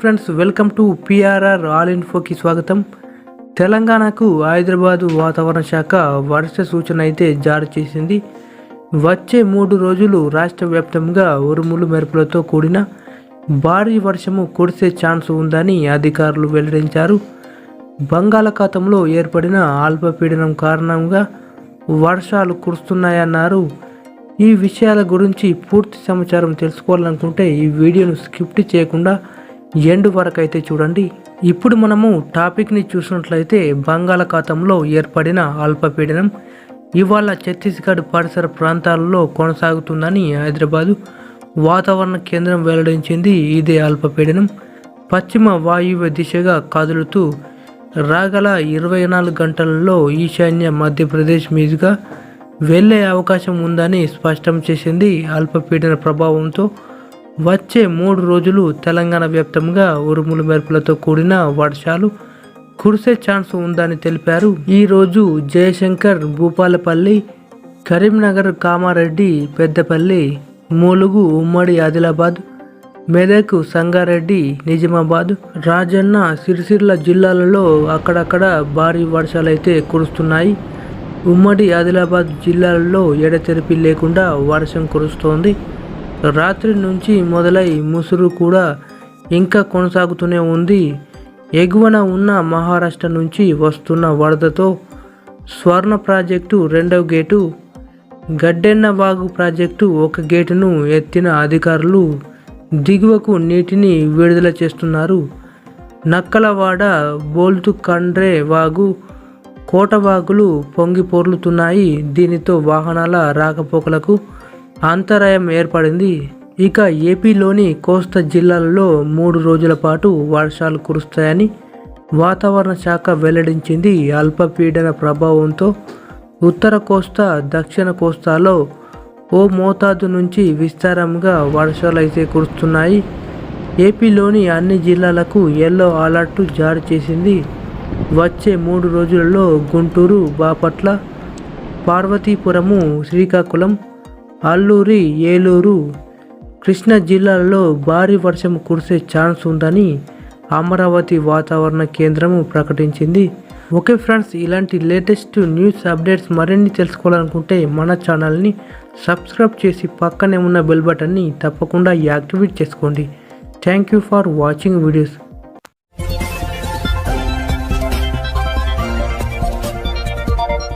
Friends welcome to PRR all ఇన్ఫోకి స్వాగతం. తెలంగాణకు హైదరాబాదు వాతావరణ శాఖ వర్ష సూచన అయితే జారీ చేసింది. వచ్చే మూడు రోజులు రాష్ట్ర వ్యాప్తంగా ఉరుములు మెరుపులతో కూడిన భారీ వర్షము కురిసే ఛాన్స్ ఉందని అధికారులు వెల్లడించారు. బంగాళాఖాతంలో ఏర్పడిన అల్పపీడనం కారణంగా వర్షాలు కురుస్తున్నాయన్నారు. ఈ విషయాల గురించి పూర్తి సమాచారం తెలుసుకోవాలనుకుంటే ఈ వీడియోను స్కిప్ట్ చేయకుండా ఎండ్ వరకు అయితే చూడండి. ఇప్పుడు మనము టాపిక్ని చూసినట్లయితే బంగాళాఖాతంలో ఏర్పడిన అల్పపీడనం ఇవాళ ఛత్తీస్గఢ్ పరిసర ప్రాంతాలలో కొనసాగుతుందని హైదరాబాదు వాతావరణ కేంద్రం వెల్లడించింది. ఇదే అల్పపీడనం పశ్చిమ వాయువ్య దిశగా కదులుతూ రాగల ఇరవై నాలుగు గంటలలో ఈశాన్య మధ్యప్రదేశ్ మీదుగా వెళ్ళే అవకాశం ఉందని స్పష్టం చేసింది. అల్పపీడన ప్రభావంతో వచ్చే మూడు రోజులు తెలంగాణ వ్యాప్తంగా ఉరుములు మెరుపులతో కూడిన వర్షాలు కురిసే ఛాన్స్ ఉందని తెలిపారు. ఈరోజు జయశంకర్ భూపాలపల్లి కరీంనగర్ కామారెడ్డి పెద్దపల్లి మూలుగు ఉమ్మడి ఆదిలాబాద్ మెదక్ సంగారెడ్డి నిజామాబాద్ రాజన్న సిరిసిల్ల జిల్లాలలో అక్కడక్కడ భారీ వర్షాలైతే కురుస్తున్నాయి. ఉమ్మడి ఆదిలాబాద్ జిల్లాలలో ఎడతెరిపి లేకుండా వర్షం కురుస్తోంది. రాత్రి నుంచి మొదలై ముసురు కూడా ఇంకా కొనసాగుతూనే ఉంది. ఎగువన ఉన్న మహారాష్ట్ర నుంచి వస్తున్న వరదతో స్వర్ణ ప్రాజెక్టు రెండవ గేటు గడ్డెన్న వాగు ప్రాజెక్టు ఒక గేటును ఎత్తిన అధికారులు దిగువకు నీటిని విడుదల చేస్తున్నారు. నక్కలవాడ బోల్తు కండ్రే వాగు కోటవాగులు పొంగి పొర్లుతున్నాయి. దీనితో వాహనాల రాకపోకలకు అంతరాయం ఏర్పడింది. ఇక ఏపీలోని కోస్తా జిల్లాలలో మూడు రోజుల పాటు వర్షాలు కురుస్తాయని వాతావరణ శాఖ వెల్లడించింది. అల్పపీడన ప్రభావంతో ఉత్తర కోస్తా దక్షిణ కోస్తాలో ఓ మోతాదు నుంచి విస్తారంగా వర్షాలు అయితే కురుస్తున్నాయి. ఏపీలోని అన్ని జిల్లాలకు ఎల్లో అలర్ట్ జారీ చేసింది. వచ్చే మూడు రోజులలో గుంటూరు బాపట్ల పార్వతీపురము శ్రీకాకుళం అల్లూరి ఏలూరు కృష్ణా జిల్లాలో భారీ వర్షం కురిసే ఛాన్స్ ఉందని అమరావతి వాతావరణ కేంద్రము ప్రకటించింది. ఓకే ఫ్రెండ్స్ ఇలాంటి లేటెస్ట్ న్యూస్ అప్డేట్స్ మరిన్ని తెలుసుకోవాలనుకుంటే మన ఛానల్ని సబ్స్క్రైబ్ చేసి పక్కనే ఉన్న బెల్ బటన్ని తప్పకుండా యాక్టివేట్ చేసుకోండి. Thank you for watching videos.